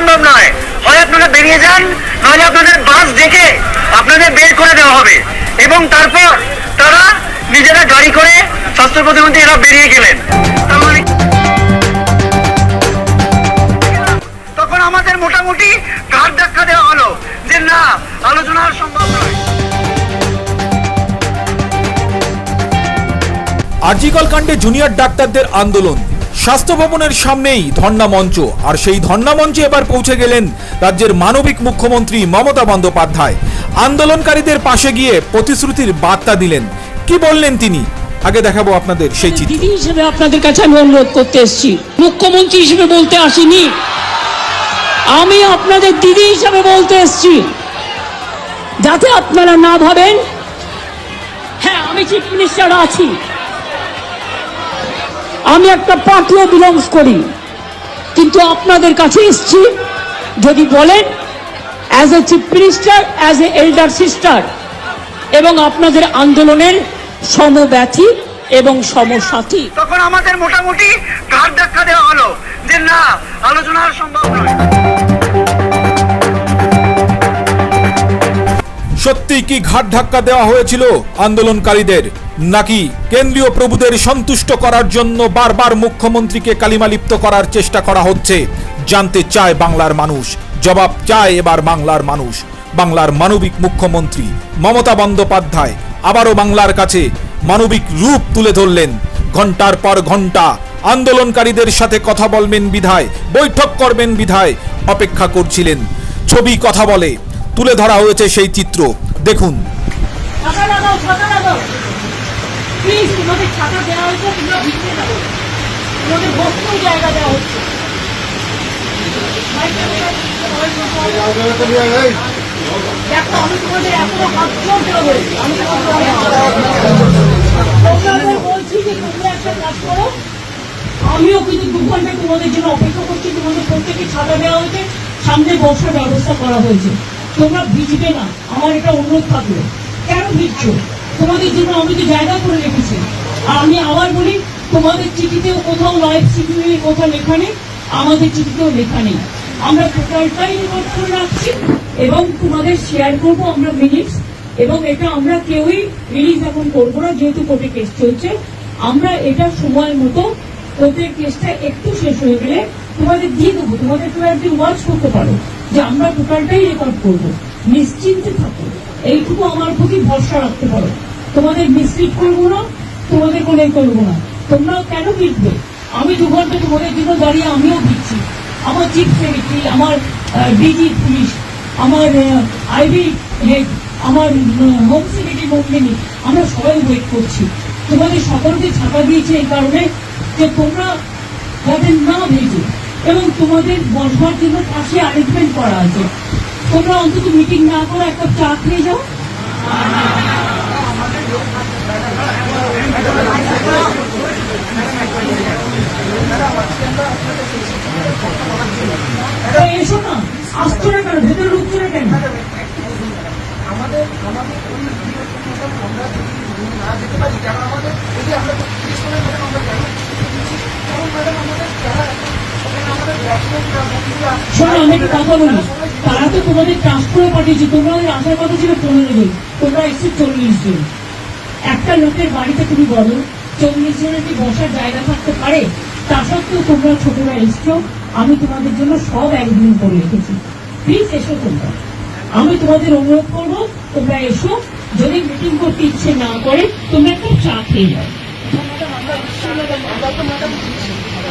সম্ভব নয়। হয় আপনারা বেরিয়ে যান, নাহলে আপনাদের বাস ডেকে আপনাদের বের করে দেওয়া হবে। এবং তারপর তারা নিজেরা গাড়ি করে স্বাস্থ্য প্রতিমন্ত্রী এরা বেরিয়ে গেলেন। তখন আমাদের মোটামুটি ঘাট ধাক্কা দেওয়া হলো যে না, আলোচনা সম্ভব নয়। আর্জিকল কাণ্ডে জুনিয়র ডাক্তারদের আন্দোলন। স্বাস্থ্য ভবনের সামনেই ধর্ণা মঞ্চ। আর সেই ধর্ণা মঞ্চে এবার পৌঁছে গেলেন রাজ্যের মানবিক মুখ্যমন্ত্রী মমতা বন্দ্যোপাধ্যায়। আন্দোলনকারীদের পাশে গিয়ে প্রতিশ্রুতির বার্তা দিলেন। কি বললেন তিনি? আগে দেখাবো আপনাদের সেই চিত্র। দিদি হিসেবে আপনাদের কাছে আমি অনুরোধ করতে এসেছি। মুখ্যমন্ত্রী হিসেবে বলতে আসিনি। আমি আপনাদের দিদি হিসেবে বলতে এসেছি। যাতে আপনারা না ভাবেন। হ্যাঁ আমি চিফ মিনিস্টার আছি। আমি একটা পার্টিও বিলংস করি। কিন্তু আপনাদের কাছে এসছি যদি বলেন as a chief minister as a elder sister এবং আপনাদের আন্দোলনের সমব্যথী এবং সমসাথী। তখন আমাদের মোটামুটি ঘাট ধাক্কা দেওয়া হলো যে না আলোচনার সম্ভব নয়। সত্যি কি ঘাট ধাক্কা দেওয়া হয়েছিল আন্দোলনকারীদের? নাকি কেন্দ্রীয় প্রভুদের সন্তুষ্ট করার জন্য বারবার মুখ্যমন্ত্রীকে কালিমালিপ্ত করার চেষ্টা করা হচ্ছে? জানতে চায় বাংলার মানুষ। জবাব চায় এবার বাংলার মানুষ। বাংলার মানবিক মুখ্যমন্ত্রী মমতা বন্দ্যোপাধ্যায় আবারও বাংলার কাছে মানবিক রূপ তুলে ধরলেন। ঘণ্টার পর ঘণ্টা আন্দোলনকারীদের সাথে কথা বলবেন বিধায়, বৈঠক করবেন বিধায় অপেক্ষা করছিলেন। ছবি কথা বলে তুলে ধরা হয়েছে সেই চিত্র। দেখুন। আমিও কিন্তু দু ঘণ্টা তোমাদের জন্য অপেক্ষা করছি। তোমাদের প্রত্যেকে ছাতা দেওয়া হয়েছে। সামনে বসার ব্যবস্থা করা হয়েছে। তোমরা ভিজবে না। আমার এটা অনুরোধ থাকল। কেন ভিজছো? তোমাদের জন্য আমি তো জায়গা করে রেখেছি। আর আমি আবার বলি, তোমাদের চিঠিতেও কোথাও লাইভ সিকিউরিটি কোথাও লেখা নেই, আমাদের চিঠিতেও লেখা নেই। আমরা টোটালটাই রেকর্ড করে রাখছি এবং তোমাদের শেয়ার করব আমরা মিনিটস এবং এটা আমরা কেউই রিলিজ এখন করব না, যেহেতু কোর্টে কেস চলছে। আমরা এটা সময় মতো কোর্টের কেসটা একটু শেষ হয়ে গেলে তোমাদের দিয়ে দেবো, তোমাদের তোমরা একদিন ওয়াচ করতে পারো যে আমরা টোটালটাই রেকর্ড করব। নিশ্চিন্তে থাকো। এইটুকু আমার প্রতি ভরসা রাখতে পারো। তোমাদের মিসলিড করব না, তোমাদের কোনো করব না। তোমরাও কেন বিটবে আমি দু ঘণ্টা তোমাদের জন্য দাঁড়িয়ে আমিও দিচ্ছি আমার চিফ সেক্রেটারি আমার ডিজি পুলিশ আমার আইবি হেড আমার হোম সেক্রেটারি মন্দিনী আমরা সবাই ওয়েট করছি। তোমাদের সকলকে ছাপা দিয়েছে এই কারণে যে তোমরা যাতে না ভেজে। এবং তোমাদের বসবার জন্য পাশে অ্যারেঞ্জমেন্ট করা আছে। তোমরা অন্তত মিটিং না করে একটা চা খেয়ে যাও। এসো না আসতো না কেন? ভেতরে ঢুকছো না কেন আমাদের আমাদের ওই আমরা যদি না যেতে পারি কারণ আমাদের যদি আমরা তিরিশ জনের মতন আমরা যাই তখন ম্যাডাম আমাদের যারা ওখানে আমাদের ব্যাটসম্যান বন্ধুরা শোনো, আমি একটা কথা বলি। তারা তো তোমাদের পাঠিয়েছে ওই আসার কথা ছিল পনেরো জন, তোমরা এসছে চল্লিশ জন। একটা লোকের বাড়িতে তুমি বলো, চল্লিশ জনের কি বসার জায়গা থাকতে পারে? তা সত্ত্বেও তোমরা ছোটরা এসছো, আমি তোমাদের জন্য সব একদিন করে রেখেছি। প্লিজ এসো তোমরা। আমি তোমাদের অনুরোধ করব, তোমরা এসো। যদি মিটিং করতে ইচ্ছে না করে, তোমরা একটা চা খেয়ে যাও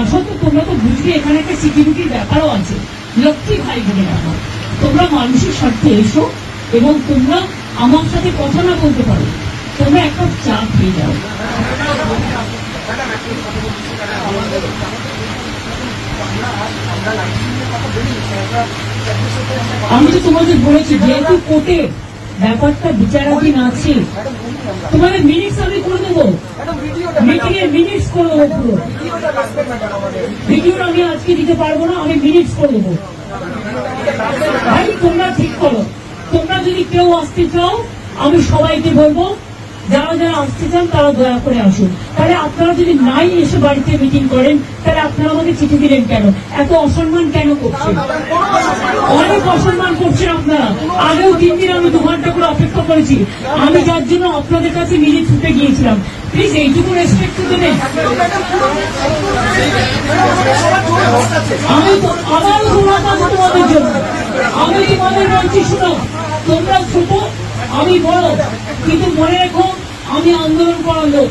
তা সত্ত্বেও তোমরা তো বুঝবে এখানে একটা সিকিউরিটির ব্যাপারও আছে। লক্ষ্মী ভাই বোনের আমার তোমরা মানুষের স্বার্থে এসো এবং তোমরা আমার সাথে কথা না বলতে পারো। তোমরা একটা চা খেয়ে যাও। বলি আমি তো তোমাদের বলেছি, যেহেতু কোর্টে ব্যাপারটা বিচারাধীন আছে বলি তোমাদের মিনিটস আমি করে দেবো ম্যাডাম ভিডিওটা মিটিং এর মিনিটস করে দেবো পুরো। ভিডিওটা আমি আজকে দিতে পারব না, আমি মিনিটস করে দেবো। ভাই, তোমরা ঠিক করো। তোমরা যদি কেউ আসতে চাও, আমি সবাইকে বলব, যারা যারা আসতে চান, তারা দয়া করে আসুন। তাহলে আপনারা যদি নাই এসে বাড়িতে মিটিং করেন, তাহলে আপনারা আমাকে চিঠি দিলেন কেন? এত অসম্মান কেন করছেন? অনেক অসম্মান করছেন আপনারা। আগেও তিন দিন আমি দু ঘণ্টা করে অপেক্ষা করেছি। আমি যার জন্য আপনাদের কাছে নিজে ছুটে গিয়েছিলাম। প্লিজ এইটুকু রেসপেক্ট তো দেবেন। আমি তো আবারও কাছে তোমাদের জন্য। আমি তোমাদের বলছি, শুনো, তোমরা ছোট, আমি বড়। কিন্তু মনে রেখো, আমি আন্দোলন করার লোক।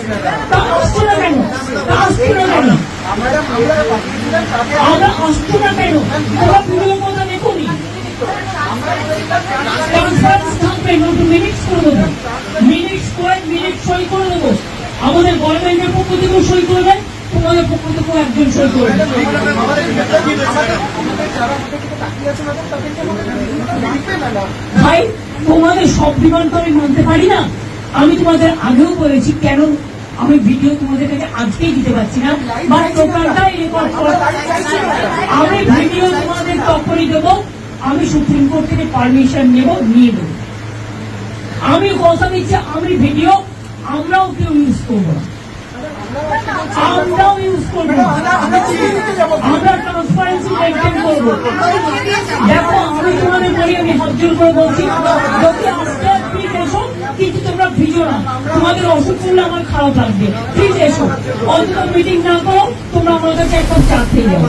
কেন করে মিনিট সই আমাদের গভর্নমেন্টের পক্ষ থেকেও সই করে দেয় তোমাদের পক্ষ থেকেও একজন সই করে দেবে যারা আমাদের দিকে তাকিয়ে আছে ম্যাডাম তাদেরকে আমাদের ভিডিওটা লাগবে ম্যাডাম ভাই, তোমাদের সব ডিমান্ড তো আমি মানতে পারি না। আমি তোমাদের আগেও বলেছি, কেন আমি ভিডিও তোমাদের কাছে আজকেই দিতে পারছি না, বা টোটালটাই রেকর্ড করা। আমি ভিডিও তোমাদের তখনই দেবো, আমি সুপ্রিম কোর্ট থেকে পারমিশন নেব, নিয়ে দেবো আমি কথা দিচ্ছি, আমি ভিডিও, আমরাও কেউ ইউজ করব না। আমরাও ইউজ করব আমরা ট্রান্সপারেন্সি মেনটেন করব। দেখো, আমি তোমাদের বলি, আমি হাত করে বলছি, যদি আসতে তোমাদের অসুখ করলে আমার খারাপ লাগবে। ঠিক এসো। অন্তত মিটিং না করো, তোমরা আমাদের একটা চা খেয়ে যাও